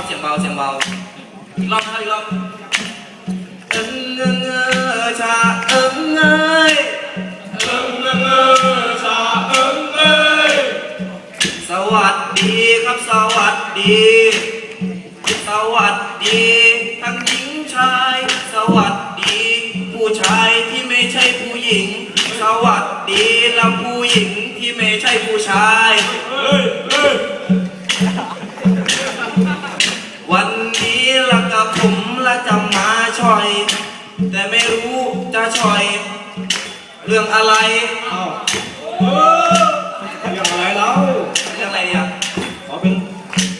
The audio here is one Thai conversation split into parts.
ครับเสียงเบาเสียงเบาอีกรอบนะครับอีกรอบเอิงเอิงเออชาเอิงเอ้ยเอิงเอิงเออชาเอิงเอ้ยสวัสดีครับสวัสดี สวัสดีทั้งหญิงชาย สวัสดี ผู้ชายที่ไม่ใช่ผู้หญิง สวัสดีและผู้หญิงที่ไม่ใช่ผู้ชายเฮ้ย จะช่อย เรื่องอะไรเอ้าเออเรื่องอะไรเราเรื่องอะไรเนี่ยขอเป็น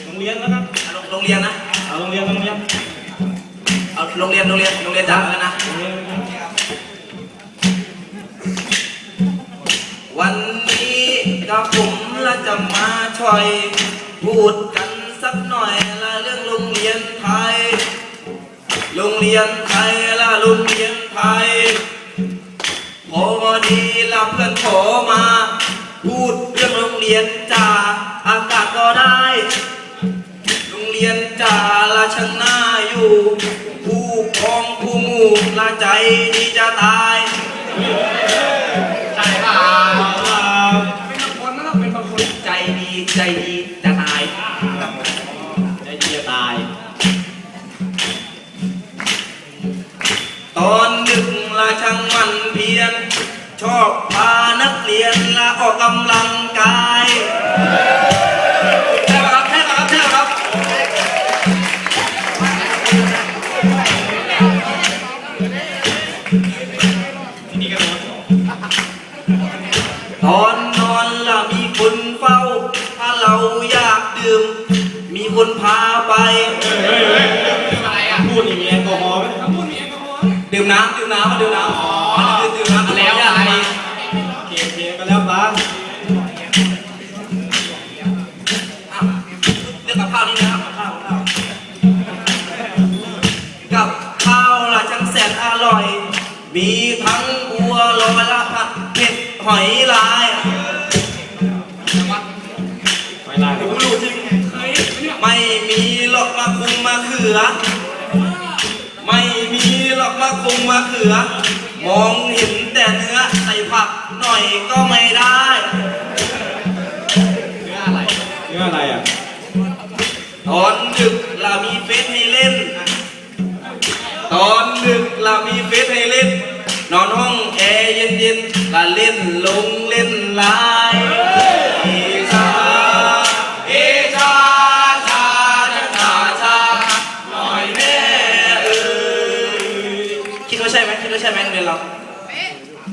โรงเรียนแล้วกันโรงโรงเรียนนะ เอาโรงเรียนโรงเรียนเอาโรงเรียนโรงเรียนโรงเรียนจ๋าแล้วนะ โรงเรียนวันนี้กับผมละจะมาช่อยพูดกันสักหน่อยละเรื่องโรงเรียนไทย โรงเรียนไทยละโรงเรียนไทยพอ ดีละเพื่อนขอมา พูดเรื่องโรงเรียนจ่าอากาศก็ได้ โรงเรียนจ่าละช่างน่าอยู่ ผู้ปกครองผู้หมู่ละใจดีจะตายใช่เปล่าเป็นบางคนนะครับเป็นบางคนใจดีใจดีจะตาย ใจเจียตาย ตอนดึกละช่างมันเพียร ชอบพานักเรียนละออกกำลังกายใช่ป่ะครับใช่ป่ะครับใช่ป่ะครับตอนนอนละมีคนเฝ้า ถ้าเราอยากดื่ม มีคนพาไปเฮ้ยเฮ้ยเฮ้ยอะไรอะพูดนี่มีแอลกอฮอล์ไหมพูดมีแอลกอฮอล์ดื่มน้ำดื่มน้ำมาดื่มน้ำ โอเคโอเคก็แล้วไปเรื่องกับข้าวนี่นะครับกับข้าวกับข้าวกับข้าวละช่างแสนอร่อย มีทั้งบัวลอยละผัดเผ็ดหอยลายไปไล่ผมรู้จริงไม่มีหรอกมะคุงมะเขือ ไม่มีหรอกมะคุงมะเขือ มองเห็นแต่เนื้อใส่ผัก หน่อยก็ไม่ได้เนื้ออะไรเนื้ออะไรอะตอนดึกเรามีเฟซให้เล่น ตอนดึกเรามีเฟซให้เล่น นอนห้องแอร์เย็นๆละเล่นลงเล่นไลน์เอชาเอชาชาชาชาชาหน่อยแม่เอ้ยคิดว่าใช่ไหมคิดว่าใช่ไหมโรงเรียนเรา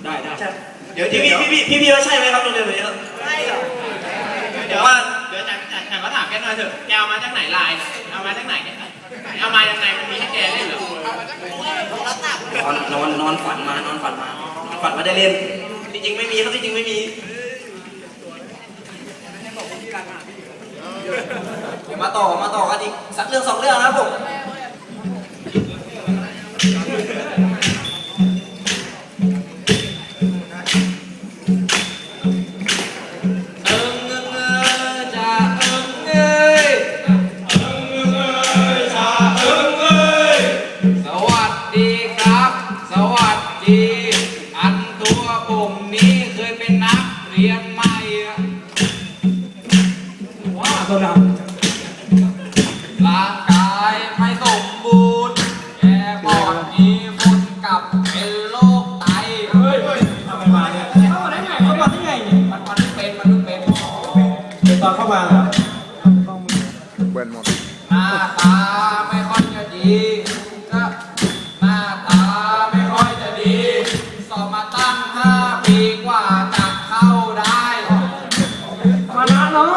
ได้ได้ใช่เดี๋ยวพี่พี่พี่พี่พี่ว่าใช่ไหมครับโรงเรียนเราใช่เหรอเดี๋ยวว่าเดี๋ยวจันจันจันก็ถามแกหน่อยเถอะแกเอามาจากไหนลายเนี่ยเอามาจากไหนเนี่ยเอามายังไงมันมีให้แกเล่นเหรอนอนนอนนอนฝันมานอนฝันมานอนฝันมาได้เล่นจริงๆไม่มีครับจริงๆไม่มีเดี๋ยวมาต่อมาต่อกันอีกสักเรื่องสองเรื่องนะครับผม ห้าปีกว่าจะเข้าได้มานานเนาะ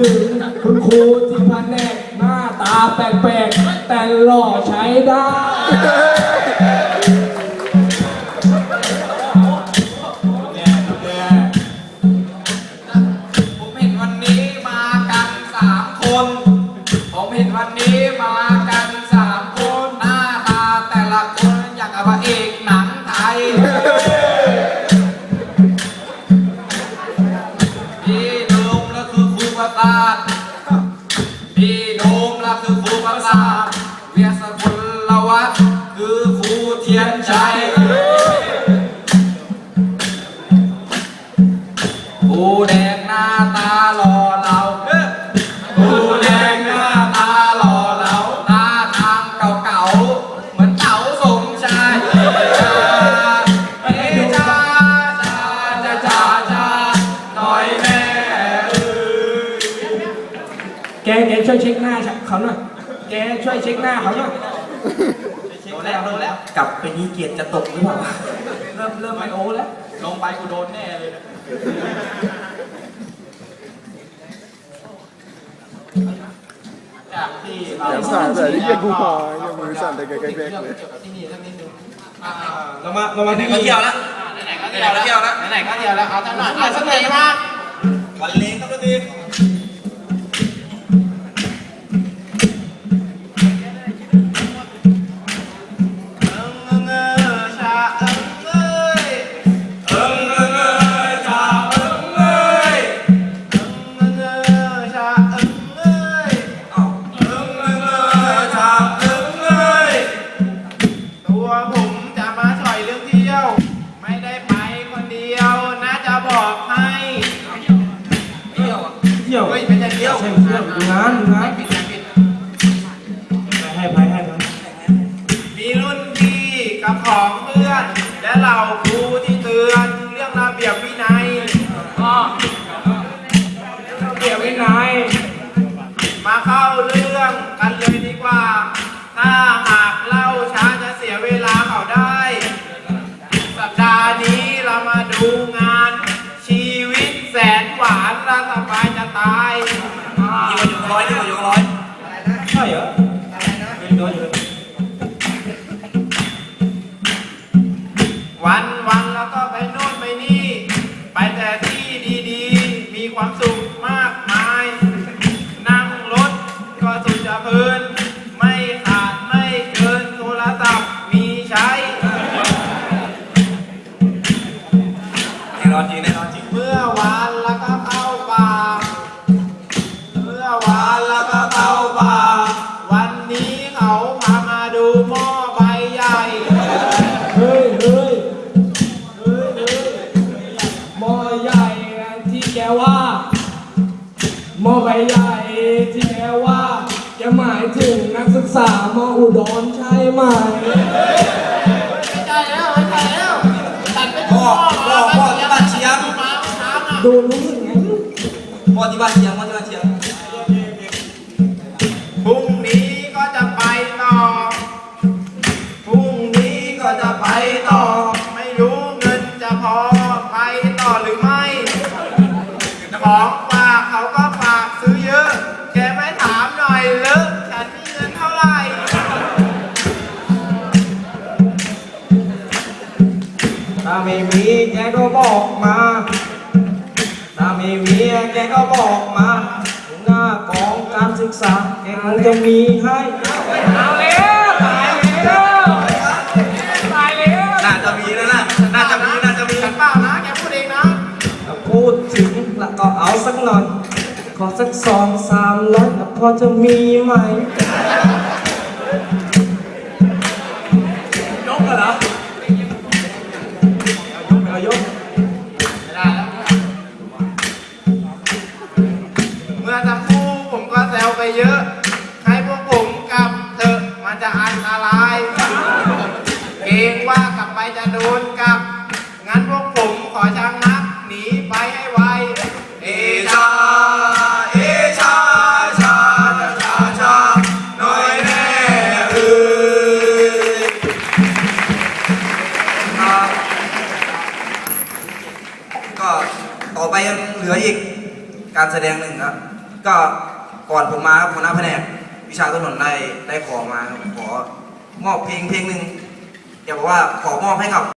ถึงคุณครูที่พันแนกหน้าตาแปลกๆแต่หล่อใช้ได้ ผู้แดงหน้าตาหล่อเราผู้แดงหน้าตาหล่อเราหน้าทางเก่าๆ เหมือนเต๋าสมชายเฮ้จ้าจ้าจ้าจ้าจ้าหน่อยแม่เอ้ยแกแกช่วยเช็คหน้าเขาหน่อยแกช่วยเช็คหน้าเขาหน่อยโดนแล้วโดนแล้ว กลับไปนี้เกียรติจะตกหรือเปล่าเริ่มเริ่มไม่โอ้แล้ว ลงไปกูโดนแน่เลย จากที่เราแขนสั่นแต่ที่เกียจกูหอยังมือสั่นแต่แกแกแกเลยที่นี่เรื่องนิดนึงเรามาเรามาไหนที่ก็เที่ยวแล้วไหนๆก็เที่ยวแล้วไหนๆก็เที่ยวแล้วเอาสักหน่อยเอาสักหน่อยมาวันเล้งครับทุกที ที่ยวเฮ้ยไม่ใช่เที่ยวใช่เที่ยวดูงานดูงานปิดปิดให้ภัยให้ภัยมีรุ่นพี่กับของเพื่อน และเหล่าครูที่เตือนเรื่องระเบียบวินัยเดี๋ยววินัย มาเข้าเรื่องกันเลยดีกว่า ถ้าหากเล่า วันวันแล้วก็ไปโน่นไปนี่ ไปแต่ที่ดีๆ มีความสุขมากมาย นั่งรถก็สุดจะเพลิน ไม่ขาดไม่เกินโทรศัพท์มีใช้แน่นอนจริงแน่นอนจริงเมื่อวานแล้วก็ ม้อใบใหญ่ที่แกว่าแกหมายถึงนักศึกษามออุดรใช่ไหมไม่ใช่แล้วไม่ใช่แล้วตัดไปพ่อพ่อพ่อที่บ้านเชียงมาเช้าน่ะดูรู้สึกไงพ่อที่บ้านเชียงพ่อที่บ้านเชียง ถ้าไม่มีแกก็บอกมา ถ้าไม่มีแกก็บอกมา หน้ากองการศึกษาแกคงจะมีให้เอาแล้วตายแล้วตายแล้วน่าจะมีนะน่ะน่าจะมีน่าจะมีฉันเปล่านะแกพูดเองนะถ้าพูดถึงแล้วก็เอาสักหน่อย ขอสักสองสามร้อยแล้วพอจะมีไหม ไปเยอะ ให้พวกผมกลับเถอะมันจะอันตรายเกรงว่ากลับไปจะโดนกลับ งั้นพวกผมขอชังนักหนีไปให้ไว เอชาเอชาชาชาชาชาหน่อยแน่เอ้ยครับก็ต่อไปยังเหลืออีกการแสดงหนึ่งครับก็ ก่อนผมมาครับหัวหน้าแผนกวิชาต้นนนได้ได้ขอมาครับขอมอบเพลงเพลงหนึ่งอยากบอกว่าขอมอบให้กับ